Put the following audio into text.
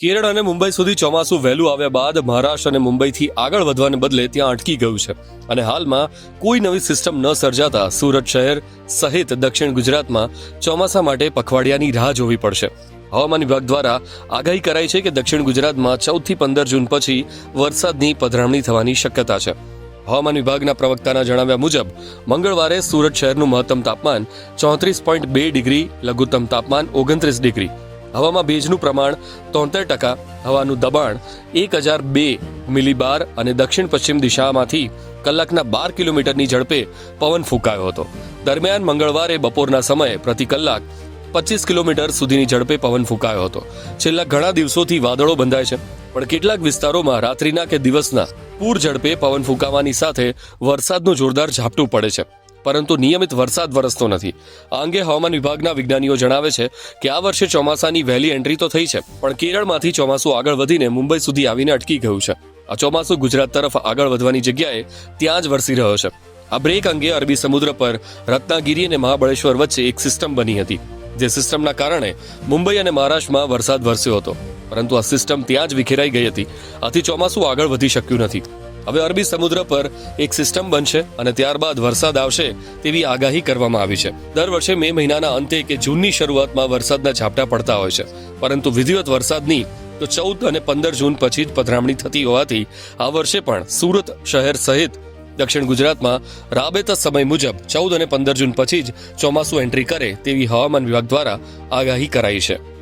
કેરળ અને મુંબઈ સુધી ચોમાસું વહેલું આવ્યા બાદ મહારાષ્ટ્ર અને મુંબઈથી આગળ વધવાને બદલે ત્યાં અટકી ગયું છે. અને હાલમાં કોઈ નવી સિસ્ટમ ન સર્જાતા સુરત શહેર સહિત દક્ષિણ ગુજરાતમાં ચોમાસા માટે પખવાડિયાની રાહ જોવી પડશે. હવામાન વિભાગ દ્વારા આગાહી કરાઈ છે કે દક્ષિણ ગુજરાતમાં ચૌદથી પંદર જૂન પછી વરસાદની પધરામણી થવાની શક્યતા છે. હવામાન વિભાગના પ્રવક્તાના જણાવ્યા મુજબ, મંગળવારે સુરત શહેરનું મહત્તમ તાપમાન ચોત્રીસ પોઈન્ટ બે ડિગ્રી, લઘુત્તમ તાપમાન ઓગણત્રીસ ડિગ્રી હવામાં ભેજનું પ્રમાણ તોતેર ટકા, હવાનું દબાણ એક હજાર બે મિલીબાર અને દક્ષિણ પશ્ચિમ દિશામાંથી કલાકના બાર કિલોમીટરની ઝડપે પવન ફૂંકાયો હતો. દરમિયાન મંગળવારે બપોરના સમયે પ્રતિ કલાક પચીસ કિલોમીટર સુધીની ઝડપે પવન ફૂંકાયો હતો. છેલ્લા ઘણા દિવસોથી વાદળો બંધાય છે, પણ કેટલાક વિસ્તારોમાં રાત્રિના કે દિવસના પૂર ઝડપે પવન ફૂંકાવાની સાથે વરસાદનું જોરદાર ઝાપટું પડે છે. પરંતુ નિયમિત વરસાદ વરસતો નથી. આ અંગે હવામાન વિભાગના વિજ્ઞાનીઓ જણાવે છે કે આ વર્ષે ચોમાસાની વહેલી એન્ટ્રી તો થઈ છે, પણ કેરળમાંથી ચોમાસું આગળ વધીને મુંબઈ સુધી આવીને અટકી ગયું છે. આ ચોમાસું ગુજરાત તરફ આગળ વધવાની જગ્યાએ ત્યાં જ વરસી રહ્યો છે. આ બ્રેક અંગે અરબી સમુદ્ર પર રત્નાગીરી અને મહાબળેશ્વર વચ્ચે એક સિસ્ટમ બની હતી, જે સિસ્ટમના કારણે મુંબઈ અને મહારાષ્ટ્રમાં વરસાદ વરસ્યો હતો. પરંતુ આ સિસ્ટમ ત્યાં જ વિખેરાઈ ગઈ હતી. આથી ચોમાસું આગળ વધી શક્યું નથી. હવે અરબી સમુદ્ર પર એક સિસ્ટમ બનશે અને ત્યારબાદ વરસાદ આવશે તેવી આગાહી કરવામાં આવી છે. દર વર્ષે મે મહિનાના અંતે કે જૂનની શરૂઆતમાં વરસાદના ઝાપટા પડતા હોય છે. પરંતુ વિધિવત વરસાદની તો ચૌદ અને પંદર જૂન પછી જ પધરામણી થતી હોવાથી આ વર્ષે પણ સુરત શહેર સહિત દક્ષિણ ગુજરાતમાં રાબેતા સમય મુજબ ચૌદ અને પંદર જૂન પછી જ ચોમાસું એન્ટ્રી કરે તેવી હવામાન વિભાગ દ્વારા આગાહી કરાઈ છે.